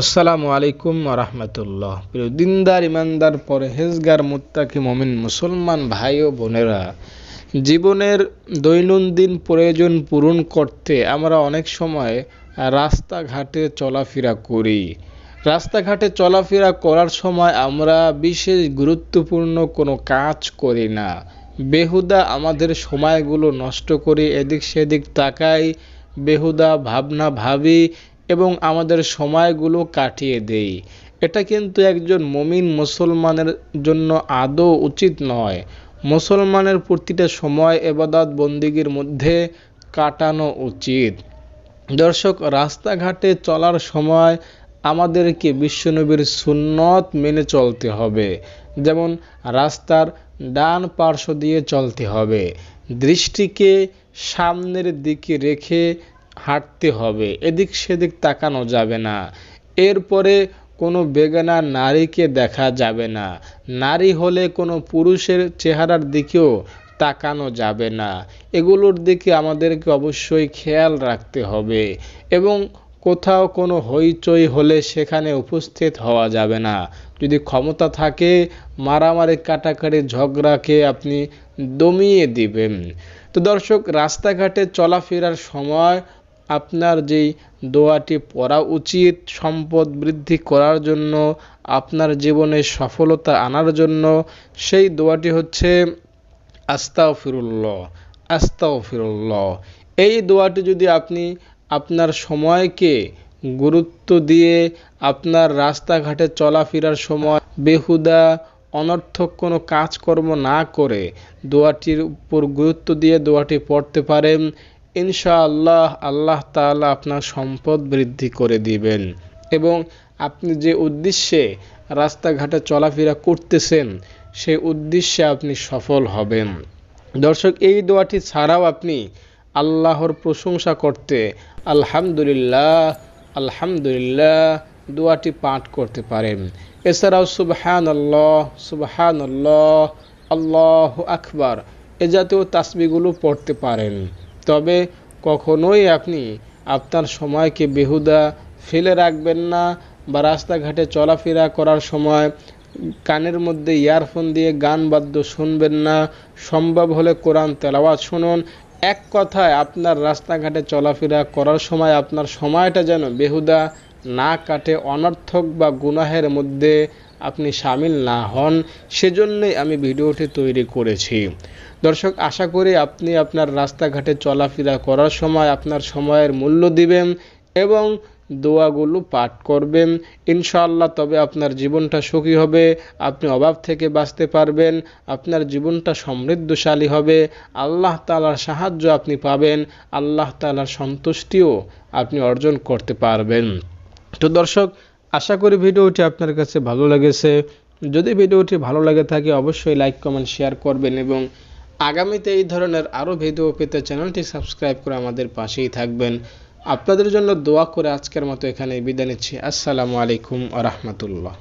আসসালামু আলাইকুম রহমতুল্লাহ। প্রিয় দিনদার ইমানদার পরহেজগার, মুত্তাকি, মমিন, মুসলমান ভাই ও বোনেরা, জীবনের দৈনন্দিন প্রয়োজন পূরণ করতে আমরা অনেক সময় রাস্তাঘাটে চলাফেরা করি। রাস্তাঘাটে চলাফেরা করার সময় আমরা বিশেষ গুরুত্বপূর্ণ কোনো কাজ করি না। বেহুদা আমাদের সময়গুলো নষ্ট করে, এদিক সেদিক তাকাই, বেহুদা ভাবনা ভাবি এবং আমাদের সময়গুলো কাটিয়ে দেই। এটা কিন্তু একজন মমিন মুসলমানের জন্য আদৌ উচিত নয়। মুসলমানের প্রতিটা সময় এবাদত বন্দিগির মধ্যে কাটানো উচিত। দর্শক, রাস্তাঘাটে চলার সময় আমাদেরকে বিশ্বনবীর সুন্নত মেনে চলতে হবে। যেমন, রাস্তার ডান পার্শ্ব দিয়ে চলতে হবে। দৃষ্টিকে সামনের দিকে রেখে হাঁটতে হবে, এদিক সেদিক তাকানো যাবে না। এরপরে কোনো বেগানা নারীকে দেখা যাবে না। নারী হলে কোনো পুরুষের চেহারার দিকেও তাকানো যাবে না। এগুলোর দিকে আমাদেরকে অবশ্যই খেয়াল রাখতে হবে এবং কোথাও কোনো হইচই হলে সেখানে উপস্থিত হওয়া যাবে না। যদি ক্ষমতা থাকে, মারামারি, কাটাকাটি, ঝগড়াকে আপনি দমিয়ে দিবেন। তো দর্শক, রাস্তাঘাটে চলাফেরার সময় আপনার যেই দোয়াটি পড়া উচিত, সম্পদ বৃদ্ধি করার জন্য, আপনার জীবনে সফলতা আনার জন্য, সেই দোয়াটি হচ্ছে আস্তাও ফিরুল্লাহ আস্তাও ফিরুল্লাহ এই দোয়াটি যদি আপনি আপনার সময়কে গুরুত্ব দিয়ে আপনার রাস্তাঘাটে চলাফেরার সময় বেহুদা, অনর্থক কোনো কাজকর্ম না করে দোয়াটির উপর গুরুত্ব দিয়ে দোয়াটি পড়তে পারেন ইনশাআল্লাহ আল্লাহ তাআলা আপনার সম্পদ বৃদ্ধি করে দিবেন। এবং আপনি যে উদ্দেশ্যে রাস্তাঘাটে চলাফেরা করতেছেন, সেই উদ্দেশ্যে আপনি সফল হবেন। দর্শক, এই দোয়াটি ছাড়াও আপনি আল্লাহর প্রশংসা করতে আলহামদুলিল্লাহ আলহামদুলিল্লাহ দোয়াটি পাঠ করতে পারেন। এছাড়াও সুবহান আল্লাহ সুবহান আল্লাহ আল্লাহ আকবার, এ জাতীয় তাসবিগুলো পড়তে পারেন। তবে কখনোই আপনি আপনার সময়কে বেহুদা ফেলে রাখবেন না বা রাস্তাঘাটে চলাফেরা করার সময় কানের মধ্যে ইয়ারফোন দিয়ে গান বাদ্য শুনবেন না। সম্ভব হলে কোরআন তেলাওয়াত শুনুন। এক কথায় আপনার রাস্তাঘাটে চলাফেরা করার সময় আপনার সময়টা যেন বেহুদা না কাটে, অনর্থক বা গুনাহের মধ্যে। আপনি সামিল না হন, সেজন্যই আমি ভিডিওটি তৈরি করেছি। দর্শক, আশা করি আপনি আপনার রাস্তাঘাটে চলাফেরা করার সময় আপনার সময়ের মূল্য দিবেন এবং দোয়াগুলো পাঠ করবেন। ইনশাআল্লাহ তবে আপনার জীবনটা সুখী হবে, আপনি অভাব থেকে বাঁচতে পারবেন, আপনার জীবনটা সমৃদ্ধশালী হবে, আল্লাহ তালার সাহায্য আপনি পাবেন, আল্লাহ তালার সন্তুষ্টিও আপনি অর্জন করতে পারবেন। তো দর্শক আশা করি ভিডিওটি আপনার কাছে ভালো লেগেছে। যদি ভিডিওটি ভালো লাগে থাকে, অবশ্যই লাইক কমেন্ট শেয়ার করবেন এবং আগামীতে এই ধরনের আরও ভিডিও পেতে চ্যানেলটি সাবস্ক্রাইব করে আমাদের পাশেই থাকবেন। আপনাদের জন্য দোয়া করে আজকের মতো এখানে বিদায় নিচ্ছি। আসসালামু আলাইকুম আ রহমতুল্লাহ।